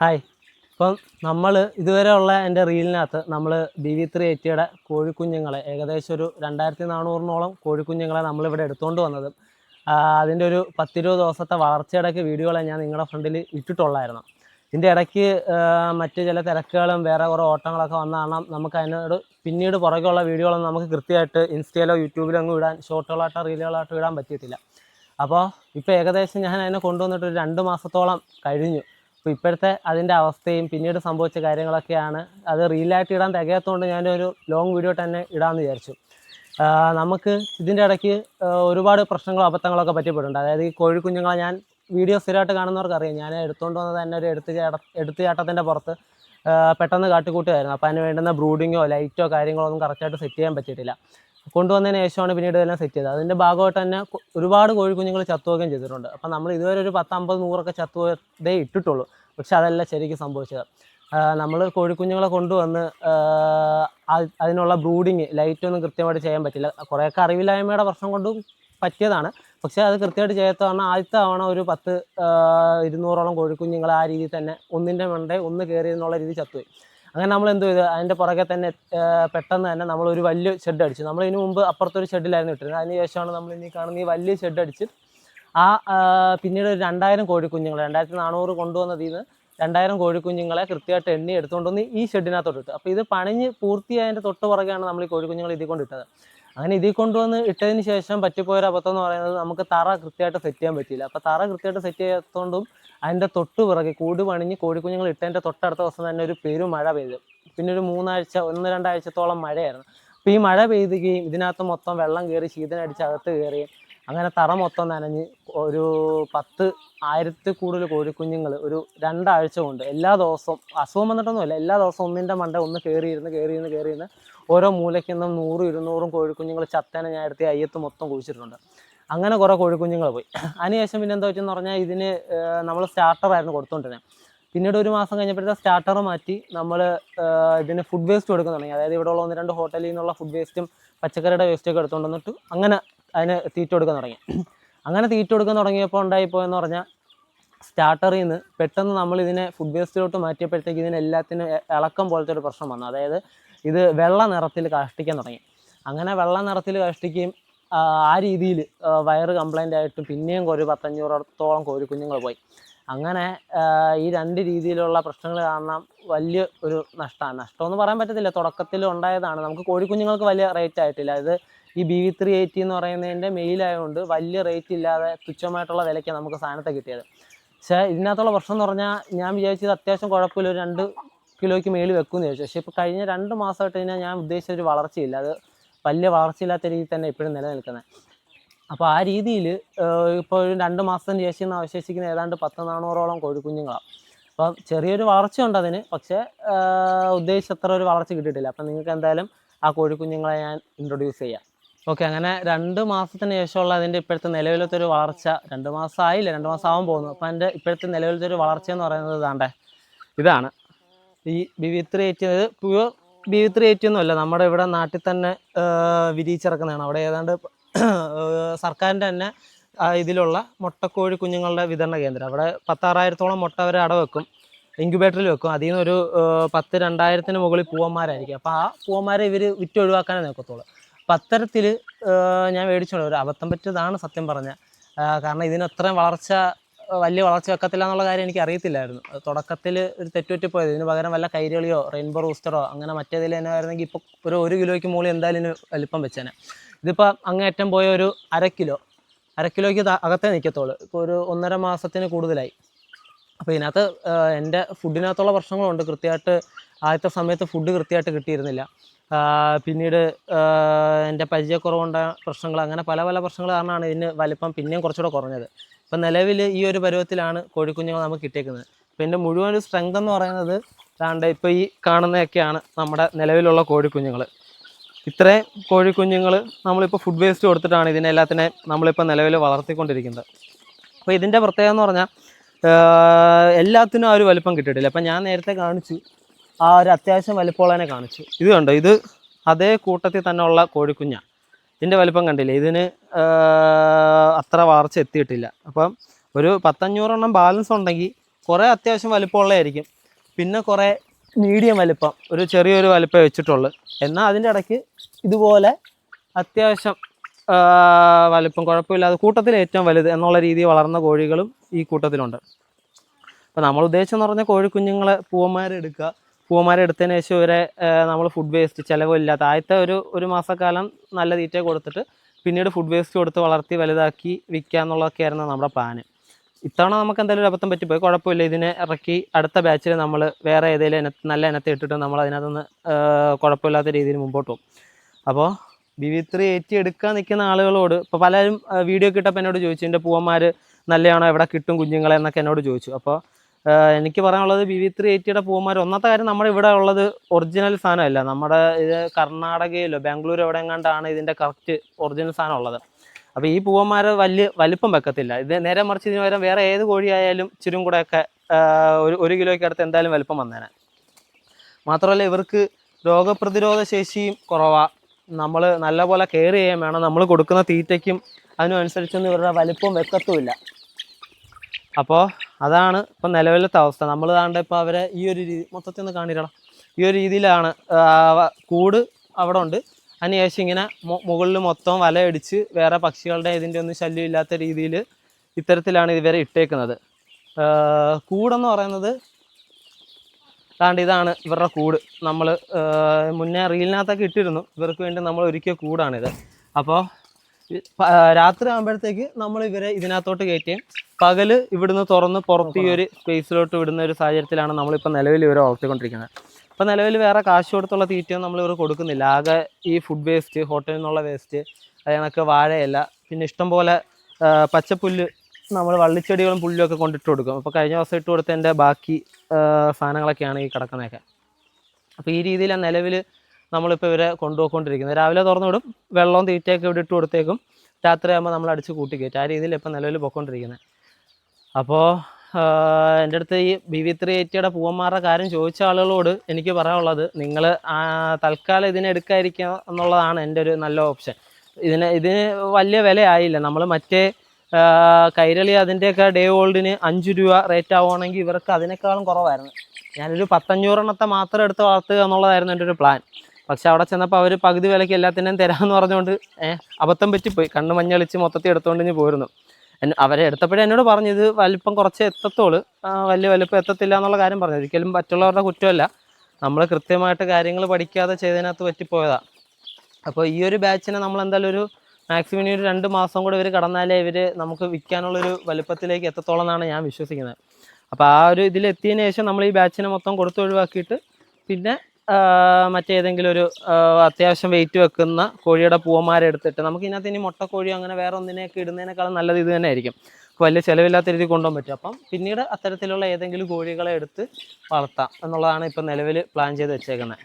Hi. ഇപ്പം നമ്മൾ ഇതുവരെ ഉള്ള എന്റെ റീലിനകത്ത് നമ്മൾ ബി വി ത്രീ എയ്റ്റിയുടെ കോഴിക്കുഞ്ഞുങ്ങളെ ഏകദേശം ഒരു രണ്ടായിരത്തി നാനൂറിനോളം കോഴിക്കുഞ്ഞുങ്ങളെ നമ്മളിവിടെ എടുത്തുകൊണ്ട് വന്നത്. അതിന്റെ ഒരു പത്തിരുപത് ദിവസത്തെ വളർച്ചയടക്ക് വീഡിയോകളെ ഞാൻ നിങ്ങളുടെ ഫ്രണ്ടിൽ ഇട്ടിട്ടുള്ളായിരുന്നു. ഇതിന്റെ ഇടയ്ക്ക് മറ്റ് ചില തിരക്കുകളും വേറെ കുറേ ഓട്ടങ്ങളൊക്കെ വന്ന കാരണം നമുക്ക് അതിനോട് പിന്നീട് പുറകെയുള്ള വീഡിയോകളൊന്നും നമുക്ക് കൃത്യമായിട്ട് ഇൻസ്റ്റയിലോ യൂട്യൂബിലോ ഒന്നും ഇടാൻ ഷോർട്ടുകളായിട്ടോ റീലുകളായിട്ടോ ഇടാൻ പറ്റിയിട്ടില്ല. അപ്പോൾ ഇപ്പോൾ ഏകദേശം ഞാൻ അതിനെ കൊണ്ടുവന്നിട്ട് ഒരു രണ്ട് മാസത്തോളം കഴിഞ്ഞു. അപ്പോൾ ഇപ്പോഴത്തെ അതിന്റെ അവസ്ഥയും പിന്നീട് സംഭവിച്ച കാര്യങ്ങളൊക്കെയാണ് അത് റീലായിട്ട് ഇടാൻ തികയാത്തതുകൊണ്ട് ഞാനൊരു ലോങ് വീഡിയോ തന്നെ ഇടാമെന്ന് വിചാരിച്ചു. നമുക്ക് ഇതിന്റെ ഇടയ്ക്ക് ഒരുപാട് പ്രശ്നങ്ങളും അബദ്ധങ്ങളൊക്കെ പറ്റിയിട്ടുണ്ട്. അതായത് ഈ കോഴിക്കുഞ്ഞുങ്ങളെ ഞാൻ വീഡിയോ സ്ഥിരമായിട്ട് കാണുന്നവർക്ക് അറിയാം. ഞാൻ എടുത്തുകൊണ്ട് വന്നത് തന്നെ ഒരു എടുത്ത് ചേട്ട എടുത്ത് ചേട്ടത്തിന്റെ പുറത്ത് പെട്ടെന്ന് കാട്ടിക്കൂട്ടുമായിരുന്നു അപ്പോൾ അതിന് വേണ്ടുന്ന ബ്രൂഡിങ്ങോ ലൈറ്റോ കാര്യങ്ങളോ ഒന്നും കറക്റ്റായിട്ട് സെറ്റ് ചെയ്യാൻ പറ്റിയിട്ടില്ല. കൊണ്ടുവന്നതിന് ശേഷമാണ് പിന്നീട് ഇതെല്ലാം സെറ്റ് ചെയ്തത്. അതിന്റെ ഭാഗമായിട്ട് തന്നെ ഒരുപാട് കോഴിക്കുഞ്ഞുങ്ങൾ ചത്തുപോകുകയും ചെയ്തിട്ടുണ്ട്. അപ്പം നമ്മൾ ഇതുവരെ ഒരു പത്തമ്പത് നൂറൊക്കെ ചത്തുപോയതേ ഇട്ടിട്ടുള്ളൂ. പക്ഷെ അതല്ല ശരിക്കും സംഭവിച്ചത്. നമ്മൾ കോഴിക്കുഞ്ഞുങ്ങളെ കൊണ്ടുവന്ന് അതിനുള്ള ബ്രൂഡിങ് ലൈറ്റൊന്നും കൃത്യമായിട്ട് ചെയ്യാൻ പറ്റില്ല. കുറേയൊക്കെ അറിവില്ലായ്മയുടെ പ്രശ്നം കൊണ്ടും പറ്റിയതാണ്. പക്ഷേ അത് കൃത്യമായിട്ട് ചെയ്യാത്ത കാരണം ആദ്യത്തെ തവണ ഒരു പത്ത് ഇരുന്നൂറോളം കോഴിക്കുഞ്ഞുങ്ങൾ ആ രീതിയിൽ തന്നെ ഒന്നിന്റെ മണ്ടേ ഒന്ന് കയറി എന്നുള്ള രീതി ചത്തുപോയി. അങ്ങനെ നമ്മൾ എന്ത് ചെയ്തു? അതിന്റെ പുറകെ തന്നെ പെട്ടെന്ന് തന്നെ നമ്മൾ ഒരു വലിയ ഷെഡ് അടിച്ചു. നമ്മൾ ഇതിനു മുമ്പ് അപ്പുറത്തൊരു ഷെഡിലായിരുന്നു ഇട്ടിരുന്നത്. അതിന് ശേഷമാണ് നമ്മൾ ഇനി കാണുന്ന ഈ വലിയ ഷെഡ് അടിച്ച് ആ പിന്നീട് ഒരു രണ്ടായിരം കോഴിക്കുഞ്ഞുങ്ങൾ രണ്ടായിരത്തി നാനൂറ് കൊണ്ടുവന്നതിൽ നിന്ന് രണ്ടായിരം കോഴിക്കുഞ്ഞുങ്ങളെ കൃത്യമായിട്ട് എണ്ണി എടുത്തുകൊണ്ട് വന്ന് ഈ ഷെഡിനകത്തോട്ട് ഇട്ടു. അപ്പോൾ ഇത് പണിഞ്ഞ് പൂർത്തിയായതിന്റെ തൊട്ട് പുറകെയാണ് നമ്മൾ ഈ കോഴിക്കുഞ്ഞുങ്ങൾ ഇതിൽ കൊണ്ടിട്ടത് അങ്ങനെ ഇതിൽ കൊണ്ടുവന്ന് ഇട്ടതിന് ശേഷം പറ്റിപ്പോയൊരു അബദ്ധം എന്ന് പറയുന്നത് നമുക്ക് തറ കൃത്യമായിട്ട് സെറ്റ് ചെയ്യാൻ പറ്റിയില്ല. അപ്പോൾ തറ കൃത്യമായിട്ട് സെറ്റ് ചെയ്യാത്തതുകൊണ്ടും അതിന്റെ തൊട്ട് പിറകെ കൂട് പണിഞ്ഞ് കോഴിക്കുഞ്ഞുങ്ങൾ ഇട്ടതിന്റെ തൊട്ടടുത്ത ദിവസം തന്നെ ഒരു പെരും മഴ പെയ്തു. പിന്നെ ഒരു മൂന്നാഴ്ച ഒന്ന് രണ്ടാഴ്ചത്തോളം മഴയായിരുന്നു. അപ്പോൾ ഈ മഴ പെയ്തുകയും ഇതിനകത്ത് മൊത്തം വെള്ളം കയറി ശീതനടിച്ച് അകത്ത് കയറുകയും അങ്ങനെ തറ മൊത്തം നനഞ്ഞ് ഒരു പത്ത് ആയിരത്തിൽ കൂടുതൽ കോഴിക്കുഞ്ഞുങ്ങൾ ഒരു രണ്ടാഴ്ച കൊണ്ട് എല്ലാ ദിവസവും അസുഖം വന്നിട്ടൊന്നുമില്ല. എല്ലാ ദിവസവും ഒന്നിന്റെ മണ്ട ഒന്ന് കയറിയിരുന്ന് കയറിയിരുന്ന് കയറിയിരുന്ന് ഓരോ മൂലയ്ക്ക് നിന്നും നൂറും ഇരുന്നൂറും കോഴിക്കുഞ്ഞുങ്ങൾ ചത്തേനെ ഞാൻ എടുത്ത് അയ്യത്ത് മൊത്തം കുഴിച്ചിട്ടുണ്ട്. അങ്ങനെ കുറേ കോഴിക്കുഞ്ഞുങ്ങൾ പോയി. അതിനുശേഷം പിന്നെ എന്താ വെച്ചെന്ന് പറഞ്ഞാൽ ഇതിന് നമ്മൾ സ്റ്റാർട്ടറായിരുന്നു കൊടുത്തുകൊണ്ടിരുന്നത് പിന്നീട് ഒരു മാസം കഴിഞ്ഞപ്പോഴത്തെ സ്റ്റാർട്ടർ മാറ്റി നമ്മൾ ഇതിന് ഫുഡ് വേസ്റ്റ് കൊടുക്കാൻ തുടങ്ങി. അതായത് ഇവിടെയുള്ള ഒന്ന് രണ്ട് ഹോട്ടലിൽ നിന്നുള്ള ഫുഡ് വേസ്റ്റും പച്ചക്കറിയുടെ വേസ്റ്റൊക്കെ എടുത്തുകൊണ്ട് വന്നിട്ട് അങ്ങനെ അതിന് തീറ്റ കൊടുക്കാൻ തുടങ്ങി. അങ്ങനെ തീറ്റ കൊടുക്കാൻ തുടങ്ങിയപ്പോൾ ഉണ്ടായിപ്പോയെന്ന് പറഞ്ഞാൽ സ്റ്റാർട്ടറിൽ നിന്ന് പെട്ടെന്ന് നമ്മൾ ഇതിനെ ഫുഡ് വേസ്റ്റിലോട്ട് മാറ്റിയപ്പോഴത്തേക്ക് ഇതിന് എല്ലാത്തിനും ഇളക്കം പോലത്തെ ഒരു പ്രശ്നം വന്നു. അതായത് ഇത് വെള്ള നിറത്തിൽ കഷ്ടിക്കാൻ തുടങ്ങി. അങ്ങനെ വെള്ള നിറത്തിൽ കഷ്ടിക്കുകയും ആ, രീതിയിൽ വയറ് കംപ്ലൈന്റ് ആയിട്ട് പിന്നെയും ഒരു പത്തഞ്ഞൂറോളം കോഴിക്കുഞ്ഞുങ്ങൾ പോയി. അങ്ങനെ ഈ രണ്ട് രീതിയിലുള്ള പ്രശ്നങ്ങൾ കാരണം വലിയ ഒരു നഷ്ടമാണ് നഷ്ടമെന്ന് പറയാൻ പറ്റത്തില്ല. തുടക്കത്തിൽ ഉണ്ടായതാണ്. നമുക്ക് കോഴിക്കുഞ്ഞുങ്ങൾക്ക് വലിയ റേറ്റ് ആയിട്ടില്ല. ഇത് ഈ ബി വി ത്രീ എയ്റ്റി എന്ന് പറയുന്നതിന്റെ മെയിലായതുകൊണ്ട് വലിയ റേറ്റ് ഇല്ലാതെ തുച്ഛമായിട്ടുള്ള വിലയ്ക്കാണ് നമുക്ക് സാധനത്തെ കിട്ടിയത്. പക്ഷേ ഇതിനകത്തുള്ള പ്രശ്നം എന്ന് പറഞ്ഞാൽ ഞാൻ വിചാരിച്ചത് അത്യാവശ്യം കുഴപ്പമില്ല ഒരു രണ്ട് കിലോയ്ക്ക് മേളിൽ വെക്കുമെന്ന് ചോദിച്ചു പക്ഷേ ഇപ്പോൾ കഴിഞ്ഞ രണ്ട് മാസമായിട്ട് കഴിഞ്ഞാൽ ഞാൻ ഉദ്ദേശിച്ച ഒരു വളർച്ചയില്ല. അത് വലിയ വളർച്ചയില്ലാത്ത രീതിയിൽ തന്നെ ഇപ്പോഴും നിലനിൽക്കുന്നത് അപ്പോൾ ആ രീതിയിൽ ഇപ്പോൾ ഒരു രണ്ട് മാസത്തിന് ശേഷം എന്ന് അവശേഷിക്കുന്ന ഏതാണ്ട് പത്ത് നാനൂറോളം കോഴിക്കുഞ്ഞുങ്ങളാണ് അപ്പോൾ ചെറിയൊരു വളർച്ചയുണ്ട് അതിന് പക്ഷേ ഉദ്ദേശിച്ച ഉദ്ദേശിച്ചത്ര ഒരു വളർച്ച കിട്ടിയിട്ടില്ല. അപ്പം നിങ്ങൾക്ക് എന്തായാലും ആ കോഴിക്കുഞ്ഞുങ്ങളെ ഞാൻ ഇൻട്രൊഡ്യൂസ് ചെയ്യാം. ഓക്കെ അങ്ങനെ രണ്ട് മാസത്തിന് ശേഷമുള്ള അതിന്റെ ഇപ്പോഴത്തെ നിലവിലത്തെ ഒരു വളർച്ച രണ്ട് മാസം ആയില്ല രണ്ട് മാസം ആവാൻ പോകുന്നു. അപ്പം അതിന്റെ ഇപ്പോഴത്തെ നിലവിലത്തെ ഒരു വളർച്ച എന്ന് പറയുന്നത് ഇതാണ്ടേ? ഇതാണ്. ഈ ബി വി ത്രീ എയ്റ്റി ഇത് pure B V three eighty ഒന്നുമല്ല. നമ്മുടെ ഇവിടെ നാട്ടിൽ തന്നെ വിരിയിച്ചിറക്കുന്നതാണ്. അവിടെ ഏതാണ്ട് സർക്കാരിന്റെ തന്നെ ഇതിലുള്ള മുട്ടക്കോഴി കുഞ്ഞുങ്ങളുടെ വിതരണ കേന്ദ്രം. അവിടെ പത്താറായിരത്തോളം മുട്ട വരെ അട വെക്കും ഇൻക്യുബേറ്ററിൽ വെക്കും. അതിൽ നിന്ന് ഒരു പത്ത് രണ്ടായിരത്തിന് മുകളിൽ പൂവന്മാരായിരിക്കും. അപ്പോൾ ആ പൂവന്മാരെ ഇവർ വിറ്റ് ഒഴിവാക്കാനേ നോക്കത്തുള്ളൂ അപ്പം അത്തരത്തിൽ ഞാൻ മേടിച്ചോളൂ. ഒരു അബദ്ധം പറ്റിയതാണ് സത്യം പറഞ്ഞ. കാരണം ഇതിന് അത്രയും വളർച്ച വലിയ വളർച്ച വെക്കത്തില്ല എന്നുള്ള കാര്യം എനിക്ക് അറിയത്തില്ലായിരുന്നു. തുടക്കത്തിൽ ഒരു തെറ്റുപറ്റി പോയത് ഇതിന് പകരം വല്ല കൈരളിയോ റെയിൻബോ റൂസ്റ്ററോ അങ്ങനെ മറ്റേതിൽ തന്നെ ആയിരുന്നെങ്കിൽ ഇപ്പോൾ ഒരു ഒരു കിലോയ്ക്ക് മുകളിൽ എന്തായാലും ഇതിന് വലിപ്പം വെച്ചേനെ. ഇതിപ്പോൾ അങ്ങേറ്റം പോയ ഒരു അര കിലോ. അര കിലോയ്ക്ക് അകത്തേ നിൽക്കത്തുള്ളൂ ഇപ്പോൾ ഒരു ഒന്നര മാസത്തിന് കൂടുതലായി. അപ്പോൾ ഇതിനകത്ത് എന്റെ ഫുഡിനകത്തുള്ള പ്രശ്നങ്ങളുണ്ട്. കൃത്യമായിട്ട് ആദ്യത്തെ സമയത്ത് ഫുഡ് കൃത്യമായിട്ട് കിട്ടിയിരുന്നില്ല. പിന്നീട് എന്റെ പരിചയക്കുറവുണ്ട പ്രശ്നങ്ങൾ അങ്ങനെ പല പല പ്രശ്നങ്ങൾ കാരണമാണ് ഇതിന് വലിപ്പം പിന്നെയും കുറച്ചുകൂടെ കുറഞ്ഞത്. ഇപ്പം നിലവിൽ ഈ ഒരു പരുവത്തിലാണ് കോഴിക്കുഞ്ഞുങ്ങൾ നമുക്ക് കിട്ടിയേക്കുന്നത്. ഇപ്പം എന്റെ മുഴുവൻ ഒരു സ്ട്രെങ്ത് എന്ന് പറയുന്നത് ദാണ്ട് ഇപ്പോൾ ഈ കാണുന്നതൊക്കെയാണ് നമ്മുടെ നിലവിലുള്ള കോഴിക്കുഞ്ഞുങ്ങൾ. ഇത്രയും കോഴിക്കുഞ്ഞുങ്ങൾ നമ്മളിപ്പോൾ ഫുഡ് വേസ്റ്റ് കൊടുത്തിട്ടാണ് ഇതിനെ എല്ലാത്തിനെ നമ്മളിപ്പോൾ നിലവിൽ വളർത്തിക്കൊണ്ടിരിക്കുന്നത്. അപ്പോൾ ഇതിന്റെ പ്രത്യേകത എന്ന് പറഞ്ഞാൽ എല്ലാത്തിനും ആ ഒരു വലിപ്പം കിട്ടിയിട്ടില്ല. അപ്പം ഞാൻ നേരത്തെ കാണിച്ചു ആ ഒരു അത്യാവശ്യം വലിപ്പമുള്ളതിനെ കാണിച്ചു. ഇത് കണ്ടോ? ഇത് അതേ കൂട്ടത്തിൽ തന്നെ ഉള്ള കോഴിക്കുഞ്ഞ. ഇതിന്റെ വലിപ്പം കണ്ടില്ലേ? ഇതിന് അത്ര വളർച്ച എത്തിയിട്ടില്ല. അപ്പം ഒരു പത്തഞ്ഞൂറെണ്ണം ബാലൻസ് ഉണ്ടെങ്കിൽ കുറേ അത്യാവശ്യം വലിപ്പമുള്ളതായിരിക്കും പിന്നെ കുറേ മീഡിയം വലിപ്പം ഒരു ചെറിയൊരു വലിപ്പം വെച്ചിട്ടുള്ളൂ. എന്നാൽ അതിന്റെ ഇടയ്ക്ക് ഇതുപോലെ അത്യാവശ്യം വലിപ്പം കുഴപ്പമില്ലാതെ കൂട്ടത്തിൽ ഏറ്റവും വലുത് എന്നുള്ള രീതിയിൽ വളർന്ന കോഴികളും ഈ കൂട്ടത്തിലുണ്ട്. അപ്പോൾ നമ്മൾ ഉദ്ദേശിച്ചെന്ന് പറഞ്ഞാൽ കോഴിക്കുഞ്ഞുങ്ങളെ പൂവന്മാരെ എടുക്കുക പൂവന്മാരെ എടുത്തതിന് ശേഷം ഇവരെ നമ്മൾ ഫുഡ് വേസ്റ്റ് ചിലവില്ലാത്ത ആദ്യത്തെ ഒരു ഒരു മാസക്കാലം നല്ല തീറ്റ കൊടുത്തിട്ട് പിന്നീട് ഫുഡ് വേസ്റ്റ് കൊടുത്ത് വളർത്തി വലുതാക്കി വിൽക്കുക എന്നുള്ളതൊക്കെയായിരുന്നു നമ്മുടെ പ്ലാന് ഇത്തവണ നമുക്ക് എന്തായാലും ഒരു അബദ്ധം പറ്റിപ്പോയി. കുഴപ്പമില്ല. ഇതിനെ ഇറക്കി അടുത്ത ബാച്ചിൽ നമ്മൾ വേറെ ഏതെങ്കിലും നല്ല ഇനത്തെ ഇട്ടിട്ട് നമ്മൾ അതിനകത്തുനിന്ന് കുഴപ്പമില്ലാത്ത രീതിയിൽ മുമ്പോട്ട് പോകും. അപ്പോൾ ബി വി ത്രീ ഏറ്റി എടുക്കാൻ നിൽക്കുന്ന ആളുകളോട് ഇപ്പോൾ പലരും വീഡിയോ കിട്ടപ്പോൾ എന്നോട് ചോദിച്ചു. എന്റെ പൂവന്മാർ നല്ലതാണോ എവിടെ കിട്ടും കുഞ്ഞുങ്ങളെ? എന്നൊക്കെ എന്നോട് ചോദിച്ചു. അപ്പോൾ എനിക്ക് പറയാനുള്ളത് ബി വി ത്രീ എയ്റ്റിയുടെ പൂമാർ ഒന്നാമത്തെ കാര്യം നമ്മുടെ ഇവിടെ ഉള്ളത് ഒറിജിനൽ സാധനമല്ല. നമ്മുടെ ഇത് കർണാടകയിലോ ബാംഗ്ലൂർ എവിടെ എങ്ങാണ്ടാണ് ഇതിന്റെ കറക്റ്റ് ഒറിജിനൽ സാധനം ഉള്ളത്. അപ്പോൾ ഈ പൂവന്മാർ വലിയ വലിപ്പം വെക്കത്തില്ല. ഇത് നേരെ മറിച്ച് ഇതിന് പകരം വേറെ ഏത് കോഴിയായാലും ചുരും കൂടെയൊക്കെ ഒരു ഒരു കിലോയ്ക്ക് അടുത്ത് എന്തായാലും വലിപ്പം വന്നേനെ. മാത്രമല്ല ഇവർക്ക് രോഗപ്രതിരോധ ശേഷിയും കുറവാണ് നമ്മൾ നല്ലപോലെ കെയർ ചെയ്യാൻ വേണം. നമ്മൾ കൊടുക്കുന്ന തീറ്റയ്ക്കും അതിനനുസരിച്ചൊന്നും ഇവരുടെ വലിപ്പം വെക്കത്തുമില്ല. അപ്പോൾ അതാണ് ഇപ്പം നിലവിലത്തെ അവസ്ഥ. നമ്മൾ താണ്ട് ഇപ്പോൾ അവരെ ഈ ഒരു രീതി മൊത്തത്തിൽ ഒന്ന് കാണിക്കണം. ഈ ഒരു രീതിയിലാണ് കൂട് അവിടെ ഉണ്ട്. അതിനുശേഷം ഇങ്ങനെ മുകളിൽ മൊത്തം വലയടിച്ച് വേറെ പക്ഷികളുടെ ഇതിന്റെ ഒന്നും ശല്യം ഇല്ലാത്ത രീതിയിൽ ഇത്തരത്തിലാണ് ഇവരെ ഇട്ടേക്കുന്നത്. കൂടെന്ന് പറയുന്നത് താണ്ട് ഇതാണ് ഇവരുടെ കൂട്. നമ്മൾ മുന്നേ റീലിനകത്തൊക്കെ ഇട്ടിരുന്നു. ഇവർക്ക് വേണ്ടി നമ്മൾ ഒരുക്കിയ കൂടാണിത്. അപ്പോൾ രാത്രി ആകുമ്പോഴത്തേക്ക് നമ്മൾ ഇവരെ ഇതിനകത്തോട്ട് കയറ്റുകയും പകൽ ഇവിടുന്ന് തുറന്ന് പുറത്ത് ഈ ഒരു സ്പേസിലോട്ട് വിടുന്ന ഒരു സാഹചര്യത്തിലാണ് നമ്മളിപ്പോൾ നിലവിൽ ഇവരെ വളർത്തിക്കൊണ്ടിരിക്കുന്നത്. ഇപ്പം നിലവിൽ വേറെ കാശ് കൊടുത്തുള്ള തീറ്റയൊന്നും നമ്മൾ ഇവർ കൊടുക്കുന്നില്ല. ആകെ ഈ ഫുഡ് വേസ്റ്റ് ഹോട്ടലിൽ നിന്നുള്ള വേസ്റ്റ് അതിനൊക്കെ വാഴയല്ല. വാഴയില പിന്നെ ഇഷ്ടം പോലെ പച്ചപ്പുല്ല് നമ്മൾ വള്ളിച്ചെടികളും പുല്ലും ഒക്കെ കൊണ്ടിട്ട് കൊടുക്കും. അപ്പോൾ കഴിഞ്ഞ ദിവസം ഇട്ട് കൊടുത്തതിന്റെ ബാക്കി സാധനങ്ങളൊക്കെയാണ് ഈ കിടക്കുന്നതൊക്കെ. അപ്പോൾ ഈ രീതിയിലാണ് നിലവിൽ നമ്മളിപ്പോൾ ഇവരെ കൊണ്ടുപോയിക്കൊണ്ടിരിക്കുന്നത് രാവിലെ തുറന്നു വിടും വെള്ളവും തീറ്റയൊക്കെ ഇവിടെ ഇട്ട് കൊടുത്തേക്കും. രാത്രിയാകുമ്പോൾ നമ്മൾ അടിച്ച് കൂട്ടി കയറ്റും. ആ രീതിയിൽ ഇപ്പം നിലവിൽ പോയിക്കൊണ്ടിരിക്കുന്നത് അപ്പോൾ എന്റെ അടുത്ത് ഈ ബി വി ത്രീ എയ്റ്റിയുടെ പൂവന്മാരുടെ കാര്യം ചോദിച്ച ആളുകളോട് എനിക്ക് പറയാനുള്ളത് നിങ്ങൾ തൽക്കാലം ഇതിനെടുക്കാതിരിക്കുക എന്നുള്ളതാണ് എന്റെ ഒരു നല്ല ഓപ്ഷൻ. ഇതിന് ഇതിന് വലിയ വിലയായില്ല. നമ്മൾ മറ്റേ കൈരളി അതിന്റെയൊക്കെ ഡേ ഓൾഡിന് അഞ്ച് രൂപ റേറ്റ് ആവുകയാണെങ്കിൽ ഇവർക്ക് അതിനേക്കാളും കുറവായിരുന്നു. ഞാനൊരു പത്തഞ്ഞൂറെണ്ണത്തെ മാത്രം എടുത്ത് വളർത്തുക എന്നുള്ളതായിരുന്നു എന്റെ ഒരു പ്ലാൻ പക്ഷെ അവിടെ ചെന്നപ്പോൾ അവർ പകുതി വിലയ്ക്ക് എല്ലാത്തിനും തരാമെന്ന് പറഞ്ഞുകൊണ്ട് ഏഹ് അബദ്ധം പറ്റിപ്പോയി. കണ്ണ് മഞ്ഞളിച്ച് മൊത്തത്തിൽ എടുത്തുകൊണ്ട് ഇനി പോരുന്നു. അവരെ എടുത്തപ്പോഴേ എന്നോട് പറഞ്ഞു ഇത് വലിപ്പം കുറച്ച് എത്തത്തോൾ. വലിയ വലിപ്പം എത്തത്തില്ല എന്നുള്ള കാര്യം പറഞ്ഞു. ഒരിക്കലും മറ്റുള്ളവരുടെ കുറ്റമല്ല. നമ്മൾ കൃത്യമായിട്ട് കാര്യങ്ങൾ പഠിക്കാതെ ചെയ്തതിനകത്ത് പറ്റിപ്പോയതാണ് അപ്പോൾ ഈ ഒരു ബാച്ചിനെ നമ്മൾ എന്തായാലും ഒരു മാക്സിമം ഒരു രണ്ട് മാസം കൂടെ ഇവർ കടന്നാലേ ഇവർ നമുക്ക് വിൽക്കാനുള്ളൊരു വലുപ്പത്തിലേക്ക് എത്തത്തോളം എന്നാണ് ഞാൻ വിശ്വസിക്കുന്നത്. അപ്പോൾ ആ ഒരു ഇതിലെത്തിയതിന് ശേഷം നമ്മൾ ഈ ബാച്ചിനെ മൊത്തം കൊടുത്ത് ഒഴിവാക്കിയിട്ട് പിന്നെ മറ്റേതെങ്കിലും ഒരു അത്യാവശ്യം വെയിറ്റ് വെക്കുന്ന കോഴിയുടെ പൂവന്മാരെ എടുത്തിട്ട് നമുക്ക് ഇതിനകത്ത് ഇനി മുട്ടക്കോഴി അങ്ങനെ വേറെ ഒന്നിനെയൊക്കെ ഇടുന്നതിനേക്കാളും നല്ലത് ഇത് തന്നെ ആയിരിക്കും അപ്പോൾ വലിയ ചിലവില്ലാത്ത രീതിയിൽ കൊണ്ടുപോകാൻ പറ്റും. അപ്പം പിന്നീട് അത്തരത്തിലുള്ള ഏതെങ്കിലും കോഴികളെ എടുത്ത് വളർത്താം എന്നുള്ളതാണ് ഇപ്പം നിലവിൽ പ്ലാൻ ചെയ്ത് വെച്ചേക്കുന്നത്.